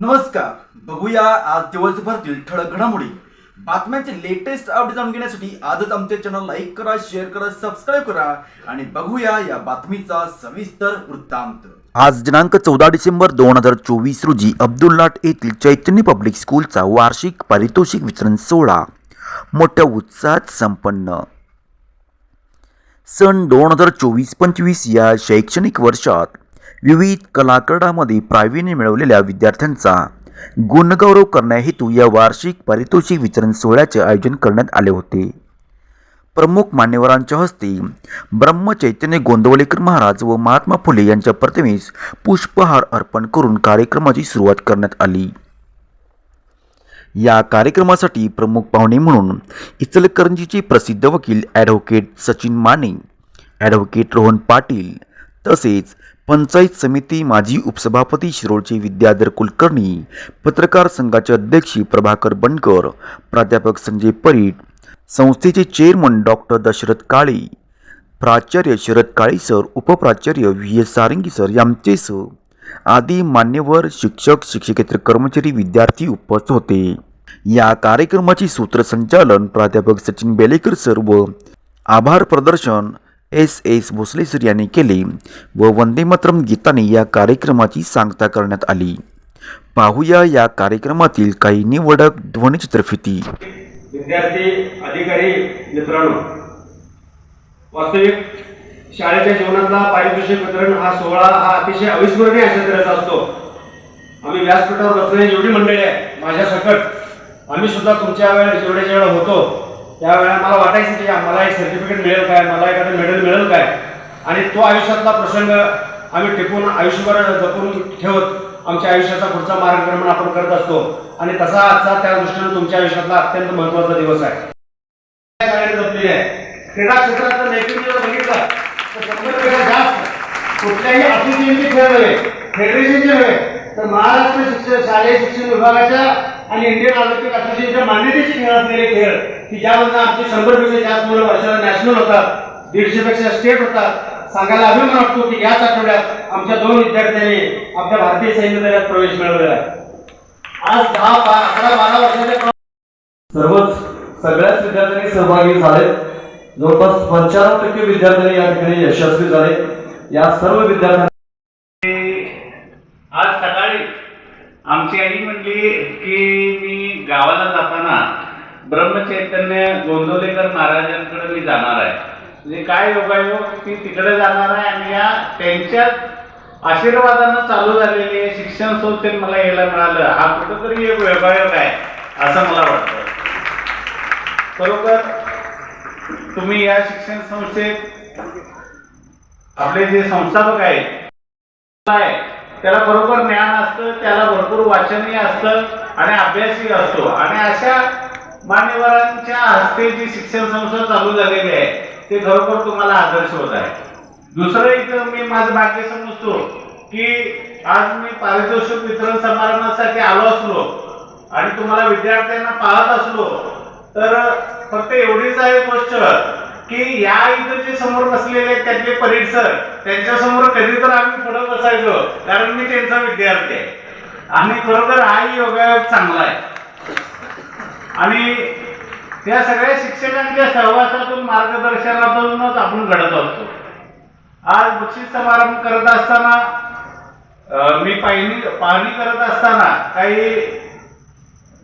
नमस्कार. बघूया आज दिवसभरातील ठळक घडामोडी. बातम्यांचे लेटेस्ट अपडेट जाणून घेण्यासाठी आजच आमच्या चॅनल लाईक करा शेअर करा सबस्क्राईब करा आणि बघूया या बातमीचा सविस्तर वृत्तांत. आज दिनांक चौदा डिसेंबर दोन हजार चोवीस रोजी अब्दुल्लाट येथील चैतन्य पब्लिक स्कूलचा वार्षिक पारितोषिक वितरण सोहळा. मोठ्या उत्साहात संपन्न. सन दोन हजार चोवीस पंचवीस या शैक्षणिक वर्षात विविध कलाकडामध्ये प्रावीण्य मिळवलेल्या विद्यार्थ्यांचा गुणगौरव करण्याहेतू या वार्षिक पारितोषिक वितरण सोहळ्याचे आयोजन करण्यात आले होते. प्रमुख मान्यवरांच्या हस्ते ब्रह्मचैतन्य गोंदवलेकर महाराज व महात्मा फुले यांच्या प्रतिमेस पुष्पहार अर्पण करून कार्यक्रमाची सुरुवात करण्यात आली. या कार्यक्रमासाठी प्रमुख पाहुणे म्हणून इचलकरंजीचे प्रसिद्ध वकील ॲडव्होकेट सचिन माने ॲडव्होकेट रोहन पाटील तसेच पंचायत समिती माजी उपसभापती शिरोळचे विद्याधर कुलकर्णी पत्रकार संघाचे अध्यक्ष प्रभाकर बनकर प्राध्यापक संजय परीट संस्थेचे चेअरमन डॉक्टर दशरथ काळे प्राचार्य शरद काळे सर उपप्राचार्य व्ही एस सारंगी सर यांचेसह आदी मान्यवर शिक्षक शिक्षकेतर कर्मचारी विद्यार्थी उपस्थित होते. या कार्यक्रमाचे सूत्रसंचालन प्राध्यापक सचिन बेलेकर सर व आभार प्रदर्शन एस एस भोसलेसर यांनी केले व वंदे मातरम गीताने या कार्यक्रमाची सांगता करण्यात आली. पाहूया या कार्यक्रमातील काही निवडक ध्वनिचित्रफिती विद्यार्थी अधिकारी मित्रांनो वास्तविक शाळेच्या जीवनातला पारितोषिक वितरण हा सोहळा हा अतिशय अविस्मरणीय अशा तऱ्हेचा असतो. आम्ही व्यासपीठावर बसलेली जेवढी मंडळी आहे माझ्या सकट आम्ही सुद्धा तुमच्या वेळेला जेवढे जेवढे होतो त्यावेळेला मला वाटायचं की मला एक सर्टिफिकेट मिळेल काय? मला एखादं मेडल मिळेल काय? आणि तो आयुष्यातला प्रसंग आम्ही टिपून आयुष्यभर जपून ठेवत आमच्या आयुष्याचा पुढचा मार्गक्रमण आपण करत असतो. आणि तसा आजचा त्या दृष्टीने तुमच्या आयुष्यातला अत्यंत महत्त्वाचा दिवस आहे. जपलेली आहे. क्रीडा क्षेत्रात नैपुण्य जर बघितलं तर शंभरपेक्षा जास्त कुठल्याही असोसिएशनचे खेळ नव्हे. फेडरेशनचे नव्हे तर महाराष्ट्र शिक्षण शालेय शिक्षण विभागाच्या आणि इंडियन ऑलिम्पिक असोसिएशनच्या मान्यतेचे खेळ असलेले खेळ की ज्यामधनं आमचे शंभरपेक्षा जास्त मुलं वर्षाला नॅशनल होतात दीडशे पेक्षा स्टेट होतात सांगायला अभिमान वाटतो की याच आठवड्यात आमच्या दोन विद्यार्थ्यांनी आपल्या भारतीय सैन्य दलात प्रवेश मिळवलेला आहे. आज दहा अकरा बारा वर्षाच्या सर्वच सगळ्याच विद्यार्थ्यांनी सहभागी झाले. जवळपास पंच्याण्णव टक्के विद्यार्थ्यांनी या ठिकाणी यशस्वी झाले. या सर्व विद्यार्थ्यांना आज आमची आई म्हणली की मी गावाला जाताना ब्रह्मचैतन्य गोंदवलेकर महाराजांकडे मी जाणार आहे. म्हणजे काय योगायोग हो? ती तिकडे जाणार आहे आणि या त्यांच्याच आशीर्वादानं चालू झालेले शिक्षण संस्थेत मला यायला मिळालं. हा कुठंतरी एक योगायोग आहे असं मला वाटतं. बरोबर तुम्ही या शिक्षण संस्थेत आपले जे संस्थापक आहेत त्याला बरोबर ज्ञान असतं त्याला भरपूर वाचनही असतं आणि अभ्यासही असतो. आणि अशा मान्यवरांच्या हस्ते जी शिक्षण संस्था चालू झालेली आहे ते खरोखर तुम्हाला आदर्श होत आहे. दुसरं इथं मी माझं भाग्य समजतो की आज मी पारितोषिक वितरण समारंभासाठी आलो असलो आणि तुम्हाला विद्यार्थ्यांना पाहत असलो तर फक्त एवढीच आहे गोष्ट की या इथं जे समोर बसलेले आहेत त्यातले परीड सर त्यांच्यासमोर कधी तर आम्ही पुढे बसायचो कारण मी त्यांचा विद्यार्थी आहे. आणि खरोखर हाही योगायोग चांगला आहे. आणि त्या सगळ्या शिक्षकांच्या सहवासातून मार्गदर्शनातूनच आपण घडत असतो. आज बक्षीस समारंभ करत असताना मी पाहिणी पाहणी करत असताना काही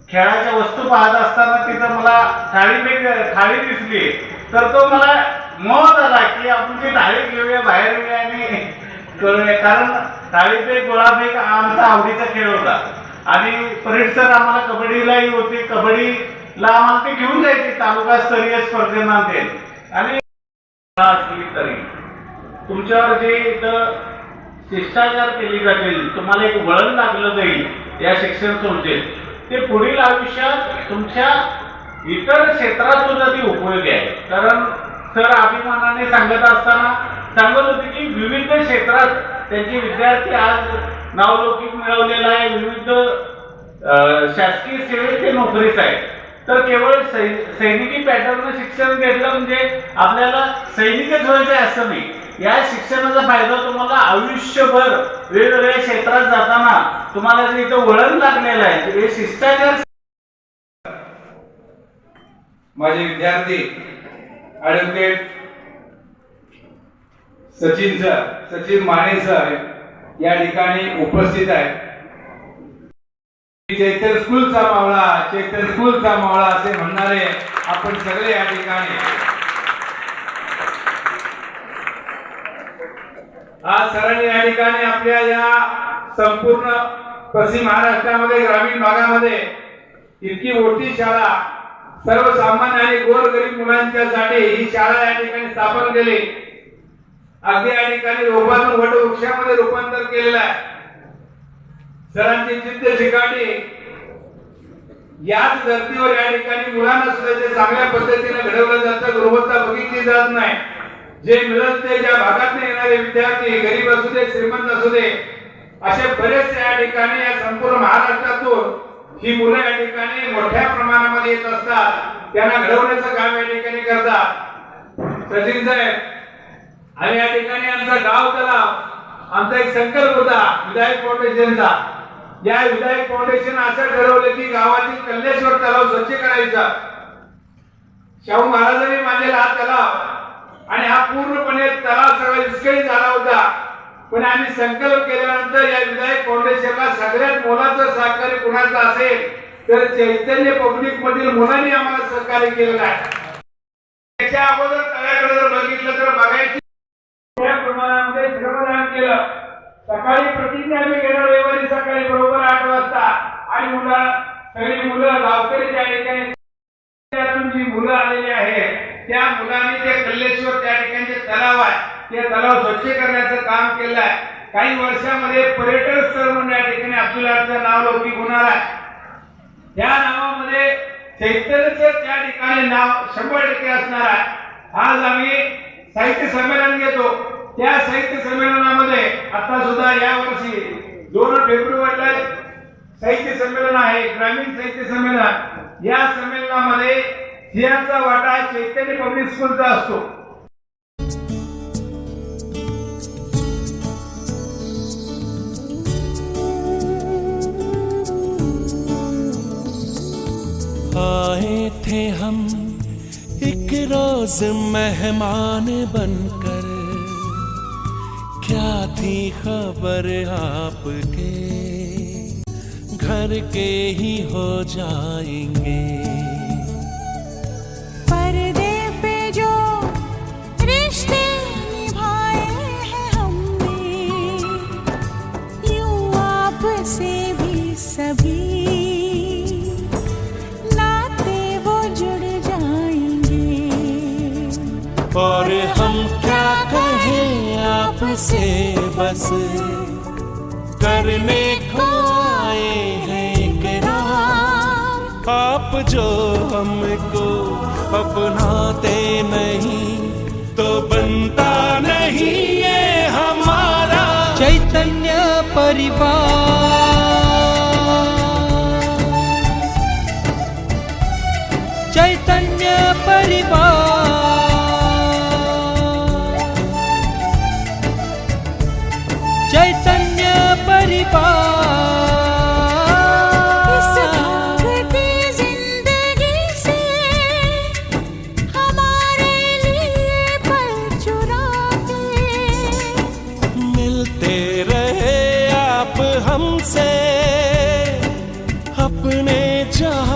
खेळाच्या वस्तू पाहत असताना तिथं मला थाळी थाळी दिसली. तर तो मला मोह झाला की आपण ती टाळी घेऊया बाहेर येऊया आणि करूया कारण थाळी एक गोळाफेक एक आमचा आवडीचा खेळ होता. आणि परेड सर आम्हाला कबड्डीलाही होते. कबड्डीला आम्हाला ते घेऊन जायचे तालुका स्तरीय स्पर्धेना ते आणि असली तरी तुमच्यावर जे इथं शिष्टाचार केली जातील तुम्हाला एक वळण लागलं जाईल या शिक्षण संस्थेत. ते पुढील आयुष्यात तुमच्या इतर क्षेत्रात सुद्धा ती उपयोगी आहे. कारण सर अभिमानाने सांगत असताना सांगत होते की विविध क्षेत्रात त्यांचे विद्यार्थी आज नावलौकिक मिळवलेला आहे. विविध शासकीय सेवेत ते नोकरीच आहेत. तर केवळ सैनिकी पॅटर्न शिक्षण घेतलं म्हणजे आपल्याला सैनिकच व्हायचं आहे असं नाही. या शिक्षणाचा फायदा तुम्हाला आयुष्यभर वेगवेगळ्या क्षेत्रात जाताना तुम्हाला जे इथं वळण लागलेलं आहे हे शिष्टाचार माझे विद्यार्थी advocate Sachin sir Sachin Mane sir या ठिकाणी उपस्थित आहेत. चैतन्य स्कूलचा मावळा चैतन्य स्कूलचा मावळा असे म्हणणारे आपण सगळे या ठिकाणी. आज सरांनी या ठिकाणी आपल्या या संपूर्ण पश्चिम महाराष्ट्रामध्ये ग्रामीण भागामध्ये इतकी मोठी शाळा सर्वसामान्य आणि गोरगरीब मुलांच्यासाठी ही शाळा या ठिकाणी स्थापन केली. अगदी या ठिकाणी रोपातून वटवृक्षामध्ये रूपांतर केलेलं आहे. सरांची जिद्द शिकाटी. याच धर्तीवर या ठिकाणी मुलांना सुद्धा जे चांगल्या पद्धतीने घडवलं जातं गुणवत्ता बघितली जात नाही. जे मिळत ते ज्या भागात येणारे विद्यार्थी गरीब असू दे श्रीमंत असू दे असे बरेचसे या ठिकाणी या संपूर्ण महाराष्ट्रातून ही मुलं या ठिकाणी मोठ्या प्रमाणामध्ये येत असतात. त्यांना घडवण्याचं काम या ठिकाणी करतात. सचिन साहेब आणि या ठिकाणी आमचा गाव तलाव आमचा एक संकल्प होता विधायक फाउंडेशनचा. या विधायक फाउंडेशन असं ठरवलं की गावातील कल्लेश्वर तलाव स्वच्छ करायचा. शाहू महाराजांनी मानलेला हा तलाव आणि हा पूर्णपणे तलाव सगळा विस्कळीत झाला होता. पण आम्ही संकल्प केल्यानंतर या विधायक फाउंडेशनला सगळ्यात मोलाचं सहकार्य कुणाचं असेल तर चैतन्य पब्लिक मधील मुलांनी आम्हाला सहकार्य केलेलं आहे. त्याच्या अगोदर तळ्याकडे जर बघितलं तर बघायची त्या प्रमाणामध्ये श्रमदान केलं. सकाळी प्रतिज्ञा आम्ही गेलो रविवारी सकाळी बरोबर आठ वाजता. आणि मुलं सगळी मुलं गावकरी त्या ठिकाणी जी मुलं आलेली आहेत त्या मुलांनी ते कल्लेश्वर त्या ठिकाणी तलाव आहे ते तलाव स्वच्छ करण्याचं काम केलं आहे काही वर्षामध्ये पर्यटन स्थळ म्हणून या ठिकाणी अब्दुल्लाचं नाव लौकिक होणार आहे. त्या नावामध्ये चैतन्यच त्या ठिकाणी नाव शंभर टक्के असणार आहे. आज आम्ही साहित्य संमेलन घेतो. त्या साहित्य संमेलनामध्ये आता सुद्धा या वर्षी दोन फेब्रुवारीला साहित्य संमेलन आहे ग्रामीण साहित्य संमेलन. या संमेलनामध्ये सिंहाचा वाटा चैतन्य पब्लिक स्कूलचा असतो. आए थे हम एक रोज मेहमान बनकर। क्या थी खबर आपके? घर के ही हो जाएँगे। और हम क्या कहें आपसे बस? करने को आए हैं इकरार आप जो हमको अपनाते नहीं तो बनता नहीं ये हमारा चैतन्य परिवार। चैतन्य परिवार। रहे आप अपने